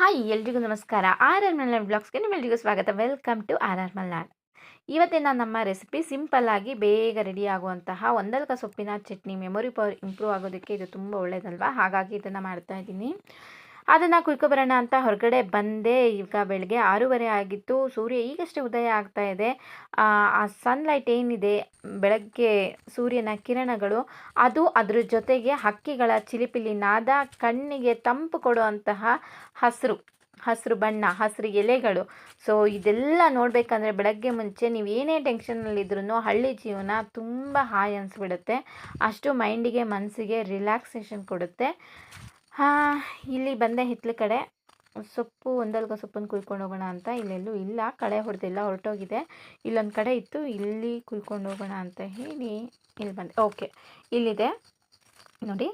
Hi ಎಲ್ರಿಗೂ ನಮಸ್ಕಾರ. R R Malnad ಬ್ಲಾಗ್ಸ್ಗೆ ನಿಮ್ಮೆಲ್ರಿಗೂ ಸ್ವಾಗತ. Welcome to R R Malnad. ಇವತ್ತಿನ ನಮ್ಮ ರೆಸಿಪಿ ಸಿಂಪಲ್ ಆಗಿ ಬೇಗ ರೆಡಿ ಆಗುವಂತಹ ಒಂದಲ್ಕ ಸೊಪ್ಪಿನ ಚಟ್ನಿ. ಮೆಮೊರಿ ಪವರ್ ಇಂಪ್ರೂವ್ ಆಗೋದಕ್ಕೆ ಇದು ತುಂಬ ಒಳ್ಳೇದಲ್ವಾ? ಹಾಗಾಗಿ ಇದನ್ನು ಮಾಡ್ತಾ ಇದ್ದೀನಿ. ಅದನ್ನು ಕುಯ್ಕೊಬರೋಣ ಅಂತ ಹೊರಗಡೆ ಬಂದೆ ಈಗ ಬೆಳಗ್ಗೆ ಆರೂವರೆ ಆಗಿತ್ತು. ಸೂರ್ಯ ಈಗಷ್ಟೇ ಉದಯ ಆಗ್ತಾ ಇದೆ. ಆ ಸನ್ಲೈಟ್ ಏನಿದೆ? ಬೆಳಗ್ಗೆ ಸೂರ್ಯನ ಕಿರಣಗಳು, ಅದು ಅದ್ರ ಜೊತೆಗೆ ಹಕ್ಕಿಗಳ ಚಿಲಿಪಿಲಿ ನಾದ, ಕಣ್ಣಿಗೆ ತಂಪು ಕೊಡುವಂತಹ ಹಸಿರು ಹಸಿರು ಬಣ್ಣ, ಹಸಿರು ಎಲೆಗಳು. ಸೊ ಇದೆಲ್ಲ ನೋಡಬೇಕಂದ್ರೆ ಬೆಳಗ್ಗೆ ಮುಂಚೆ ನೀವು ಏನೇ ಟೆನ್ಷನಲ್ಲಿದ್ರೂ ಹಳ್ಳಿ ಜೀವನ ತುಂಬ ಹಾಯ್ ಅನಿಸ್ಬಿಡುತ್ತೆ. ಅಷ್ಟು ಮೈಂಡಿಗೆ ಮನಸ್ಸಿಗೆ ರಿಲ್ಯಾಕ್ಸೇಷನ್ ಕೊಡುತ್ತೆ. ಇಲ್ಲಿ ಬಂದೆ ಹಿತ್ತಲ ಕಡೆ. ಸೊಪ್ಪು, ಒಂದಲ್ಗ ಸೊಪ್ಪನ್ನು ಕುಯ್ಕೊಂಡು ಹೋಗೋಣ ಅಂತ ಇಲ್ಲೆಲ್ಲೂ ಇಲ್ಲ. ಕಳೆ ಹೊಡೆದಿಲ್ಲ, ಹೊರಟೋಗಿದೆ. ಇಲ್ಲೊಂದು ಕಡೆ ಇತ್ತು, ಇಲ್ಲಿ ಕುಯ್ಕೊಂಡು ಹೋಗೋಣ ಅಂತ ಹೇಳಿ ಇಲ್ಲಿ ಬಂದೆ. ಓಕೆ, ಇಲ್ಲಿದೆ. ನೋಡಿ,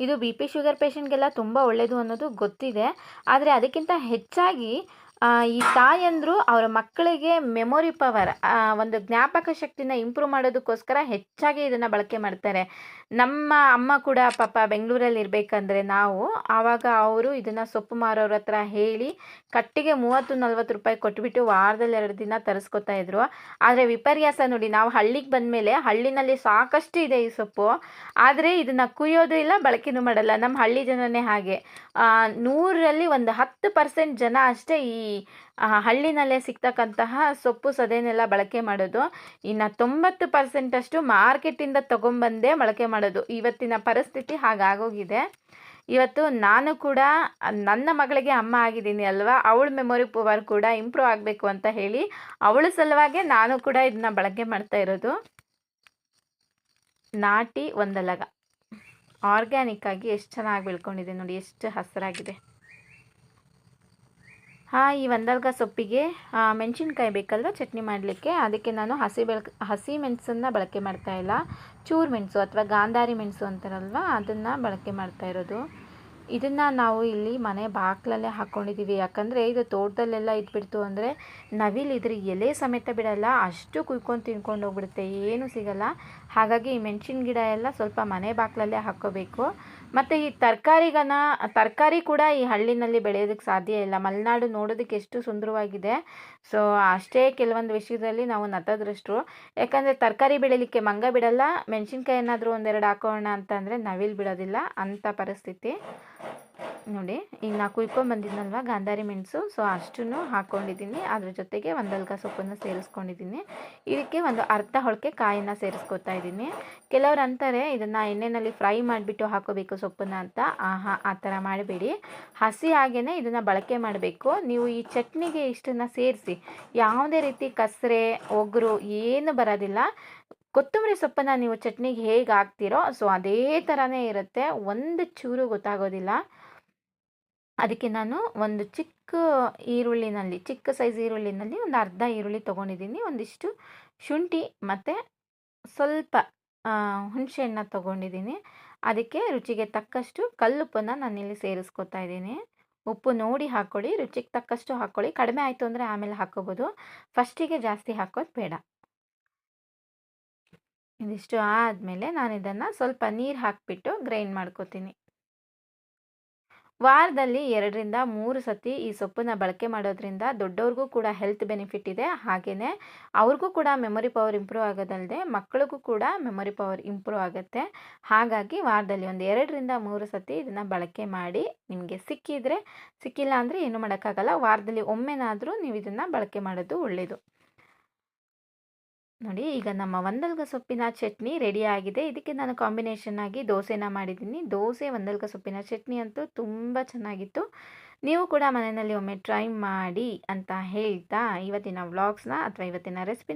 ಇದು ಬಿ ಪಿ ಶುಗರ್ ಪೇಷಂಟ್ಗೆಲ್ಲ ತುಂಬ ಒಳ್ಳೆಯದು ಅನ್ನೋದು ಗೊತ್ತಿದೆ. ಆದರೆ ಅದಕ್ಕಿಂತ ಹೆಚ್ಚಾಗಿ ಈ ತಾಯಂದರು ಅವರ ಮಕ್ಕಳಿಗೆ ಮೆಮೊರಿ ಪವರ್ ಒಂದು ಜ್ಞಾಪಕ ಶಕ್ತಿನ ಇಂಪ್ರೂವ್ ಮಾಡೋದಕ್ಕೋಸ್ಕರ ಹೆಚ್ಚಾಗಿ ಇದನ್ನು ಬಳಕೆ ಮಾಡ್ತಾರೆ. ನಮ್ಮ ಅಮ್ಮ ಕೂಡ ಪಾಪ ಬೆಂಗಳೂರಲ್ಲಿ ಇರಬೇಕಂದ್ರೆ ನಾವು, ಆವಾಗ ಅವರು ಇದನ್ನು ಸೊಪ್ಪು ಮಾರೋರ ಹತ್ರ ಹೇಳಿ ಕಟ್ಟಿಗೆ ಮೂವತ್ತು ನಲ್ವತ್ತು ರೂಪಾಯಿ ಕೊಟ್ಬಿಟ್ಟು ವಾರದಲ್ಲಿ ಎರಡು ದಿನ ತರಿಸ್ಕೊತಾ ಇದ್ರು. ಆದರೆ ವಿಪರ್ಯಾಸ ನೋಡಿ, ನಾವು ಹಳ್ಳಿಗೆ ಬಂದಮೇಲೆ ಹಳ್ಳಿನಲ್ಲಿ ಸಾಕಷ್ಟು ಇದೆ ಈ ಸೊಪ್ಪು. ಆದರೆ ಇದನ್ನು ಕುಯ್ಯೋದು ಇಲ್ಲ, ಬಳಕೆನೂ ಮಾಡಲ್ಲ. ನಮ್ಮ ಹಳ್ಳಿ ಜನನೇ ಹಾಗೆ. ನೂರರಲ್ಲಿ ಒಂದು ಹತ್ತು ಪರ್ಸೆಂಟ್ ಜನ ಅಷ್ಟೇ ಈ ಹಳ್ಳಿನಲ್ಲೇ ಸಿಗ್ತಕ್ಕಂತಹ ಸೊಪ್ಪು ಸದೇನೆಲ್ಲ ಬಳಕೆ ಮಾಡೋದು. ಇನ್ನು ತೊಂಬತ್ತು ಪರ್ಸೆಂಟಷ್ಟು ಮಾರ್ಕೆಟಿಂದ ತೊಗೊಂಬಂದೇ ಬಳಕೆ ಮಾಡೋದು. ಇವತ್ತಿನ ಪರಿಸ್ಥಿತಿ ಹಾಗಾಗೋಗಿದೆ. ಇವತ್ತು ನಾನು ಕೂಡ, ನನ್ನ ಮಗಳಿಗೆ ಅಮ್ಮ ಆಗಿದ್ದೀನಿ ಅಲ್ವಾ? ಅವಳ ಮೆಮೊರಿ ಪವರ್ ಕೂಡ ಇಂಪ್ರೂವ್ ಆಗಬೇಕು ಅಂತ ಹೇಳಿ ಅವಳ ಸಲುವಾಗೆ ನಾನು ಕೂಡ ಇದನ್ನ ಬಳಕೆ ಮಾಡ್ತಾ ಇರೋದು. ನಾಟಿ ಒಂದಲಗ. ಆರ್ಗ್ಯಾನಿಕ್ ಆಗಿ ಎಷ್ಟು ಚೆನ್ನಾಗಿ ಬೆಳ್ಕೊಂಡಿದೆ ನೋಡಿ, ಎಷ್ಟು ಹಸಿರಾಗಿದೆ. ಈ ಒಂದಲ್ಗ ಸೊಪ್ಪಿಗೆ ಮೆಣಸಿನ್ಕಾಯಿ ಬೇಕಲ್ವ ಚಟ್ನಿ ಮಾಡಲಿಕ್ಕೆ? ಅದಕ್ಕೆ ನಾನು ಹಸಿ ಬೆಳಕ್ ಹಸಿ ಮೆಣಸನ್ನು ಬಳಕೆ ಮಾಡ್ತಾ ಇಲ್ಲ. ಚೂರು ಮೆಣಸು ಅಥವಾ ಗಾಂಧಾರಿ ಮೆಣಸು ಅಂತಾರಲ್ವ, ಅದನ್ನು ಬಳಕೆ ಮಾಡ್ತಾ ಇರೋದು. ಇದನ್ನು ನಾವು ಇಲ್ಲಿ ಮನೆ ಬಾಕ್ಲಲ್ಲೇ ಹಾಕ್ಕೊಂಡಿದ್ದೀವಿ ಯಾಕಂದರೆ ಇದು ತೋಟದಲ್ಲೆಲ್ಲ ಇದ್ಬಿಡ್ತು ಅಂದರೆ ನವಿಲು ಇದ್ರ ಎಲೆ ಸಮೇತ ಬಿಡಲ್ಲ, ಅಷ್ಟು ಕುಯ್ಕೊಂಡು ತಿನ್ಕೊಂಡು ಹೋಗ್ಬಿಡುತ್ತೆ, ಏನೂ ಸಿಗಲ್ಲ. ಹಾಗಾಗಿ ಈ ಮೆಣಸಿನ ಗಿಡ ಎಲ್ಲ ಸ್ವಲ್ಪ ಮನೆ ಬಾಕ್ಲಲ್ಲೇ ಹಾಕ್ಕೋಬೇಕು ಮತ್ತು ಈ ತರಕಾರಿಗನ, ತರಕಾರಿ ಕೂಡ ಈ ಹಳ್ಳಿನಲ್ಲಿ ಬೆಳೆಯೋದಕ್ಕೆ ಸಾಧ್ಯ ಇಲ್ಲ. ಮಲೆನಾಡು ನೋಡೋದಕ್ಕೆ ಎಷ್ಟು ಸುಂದರವಾಗಿದೆ. ಸೊ ಅಷ್ಟೇ ಕೆಲವೊಂದು ವಿಷಯದಲ್ಲಿ ನಾವು ನತದೃಷ್ಟರು. ಯಾಕಂದರೆ ತರಕಾರಿ ಬೆಳಿಲಿಕ್ಕೆ ಮಂಗ ಬಿಡಲ್ಲ. ಮೆಣಸಿನ್ಕಾಯಿ ಏನಾದರೂ ಒಂದೆರಡು ಹಾಕೋಣ ಅಂತಂದರೆ ನವಿಲು ಬಿಡೋದಿಲ್ಲ. ಅಂಥ ಪರಿಸ್ಥಿತಿ. ನೋಡಿ, ಈಗ ನಾ ಕುಯ್ಕೊಂಡು ಬಂದಿದ್ನಲ್ವ ಗಾಂಧಾರಿ ಮೆಣಸು ಸೊ ಅಷ್ಟನ್ನು ಹಾಕ್ಕೊಂಡಿದ್ದೀನಿ ಅದ್ರ ಜೊತೆಗೆ ಒಂದಲ್ಗ ಸೊಪ್ಪನ್ನು ಸೇರಿಸ್ಕೊಂಡಿದ್ದೀನಿ. ಇದಕ್ಕೆ ಒಂದು ಅರ್ಧ ಹೊಳಕೆ ಕಾಯನ್ನು ಸೇರಿಸ್ಕೊತಾ ಇದ್ದೀನಿ. ಕೆಲವ್ರು ಅಂತಾರೆ, ಇದನ್ನು ಎಣ್ಣೆಯಲ್ಲಿ ಫ್ರೈ ಮಾಡಿಬಿಟ್ಟು ಹಾಕೋಬೇಕು ಸೊಪ್ಪನ್ನು ಅಂತ. ಆಹಾ, ಆ ಥರ ಮಾಡಬೇಡಿ. ಹಸಿ ಹಾಗೇ ಇದನ್ನು ಬಳಕೆ ಮಾಡಬೇಕು. ನೀವು ಈ ಚಟ್ನಿಗೆ ಇಷ್ಟನ್ನು ಸೇರಿಸಿ, ಯಾವುದೇ ರೀತಿ ಕಸರೆ, ಒಗರು ಏನು ಬರೋದಿಲ್ಲ. ಕೊತ್ತಂಬರಿ ಸೊಪ್ಪನ್ನು ನೀವು ಚಟ್ನಿಗೆ ಹೇಗೆ ಹಾಕ್ತೀರೋ, ಸೊ ಅದೇ ಥರನೇ ಇರುತ್ತೆ. ಒಂದು ಚೂರು ಗೊತ್ತಾಗೋದಿಲ್ಲ. ಅದಕ್ಕೆ ನಾನು ಒಂದು ಚಿಕ್ಕ ಈರುಳ್ಳಿನಲ್ಲಿ, ಚಿಕ್ಕ ಸೈಜ್ ಈರುಳ್ಳಿನಲ್ಲಿ ಒಂದು ಅರ್ಧ ಈರುಳ್ಳಿ ತೊಗೊಂಡಿದ್ದೀನಿ. ಒಂದಿಷ್ಟು ಶುಂಠಿ ಮತ್ತು ಸ್ವಲ್ಪ ಹುಣಸೆಹಣ್ಣ ತೊಗೊಂಡಿದ್ದೀನಿ. ಅದಕ್ಕೆ ರುಚಿಗೆ ತಕ್ಕಷ್ಟು ಕಲ್ಲುಪ್ಪನ್ನು ನಾನಿಲ್ಲಿ ಸೇರಿಸ್ಕೊತಾ ಇದ್ದೀನಿ. ಉಪ್ಪು ನೋಡಿ ಹಾಕ್ಕೊಳ್ಳಿ, ರುಚಿಗೆ ತಕ್ಕಷ್ಟು ಹಾಕ್ಕೊಳ್ಳಿ. ಕಡಿಮೆ ಆಯಿತು ಅಂದರೆ ಆಮೇಲೆ ಹಾಕ್ಕೋಬೋದು. ಫಸ್ಟಿಗೆ ಜಾಸ್ತಿ ಹಾಕೋದು ಬೇಡ. ಇದಿಷ್ಟು ಆದಮೇಲೆ ನಾನು ಇದನ್ನು ಸ್ವಲ್ಪ ನೀರು ಹಾಕಿಬಿಟ್ಟು ಗ್ರೈಂಡ್ ಮಾಡ್ಕೋತೀನಿ. ವಾರದಲ್ಲಿ ಎರಡರಿಂದ ಮೂರು ಸತಿ ಈ ಸೊಪ್ಪನ್ನು ಬಳಕೆ ಮಾಡೋದ್ರಿಂದ ದೊಡ್ಡವ್ರಿಗೂ ಕೂಡ ಹೆಲ್ತ್ ಬೆನಿಫಿಟ್ ಇದೆ. ಹಾಗೆಯೇ ಅವ್ರಿಗೂ ಕೂಡ ಮೆಮೊರಿ ಪವರ್ ಇಂಪ್ರೂವ್ ಆಗೋದಲ್ಲದೆ ಮಕ್ಕಳಿಗೂ ಕೂಡ ಮೆಮೊರಿ ಪವರ್ ಇಂಪ್ರೂವ್ ಆಗುತ್ತೆ. ಹಾಗಾಗಿ ವಾರದಲ್ಲಿ ಒಂದು ಎರಡರಿಂದ ಮೂರು ಸತಿ ಇದನ್ನು ಬಳಕೆ ಮಾಡಿ ನಿಮಗೆ ಸಿಕ್ಕಿದರೆ, ಸಿಕ್ಕಿಲ್ಲ ಅಂದರೆ ಏನೂ ಮಾಡೋಕ್ಕಾಗಲ್ಲ. ವಾರದಲ್ಲಿ ಒಮ್ಮೆನಾದರೂ ನೀವು ಇದನ್ನು ಬಳಕೆ ಮಾಡೋದು ಒಳ್ಳೆಯದು ನೋಡಿ, ಈಗ ನಮ್ಮ ಒಂದಲ್ಗ ಸೊಪ್ಪಿನ ಚಟ್ನಿ ರೆಡಿ ಆಗಿದೆ. ಇದಕ್ಕೆ ನಾನು ಕಾಂಬಿನೇಷನ್ ಆಗಿ ದೋಸೆನ ಮಾಡಿದ್ದೀನಿ. ದೋಸೆ, ಒಂದಲ್ಗ ಸೊಪ್ಪಿನ ಚಟ್ನಿ ಅಂತೂ ತುಂಬ ಚೆನ್ನಾಗಿತ್ತು. ನೀವು ಕೂಡ ಮನೆಯಲ್ಲಿ ಒಮ್ಮೆ ಟ್ರೈ ಮಾಡಿ ಅಂತ ಹೇಳ್ತಾ ಇವತ್ತಿನ ವ್ಲಾಗ್ಸ್ನ ಅಥವಾ ಇವತ್ತಿನ ರೆಸಿಪಿನ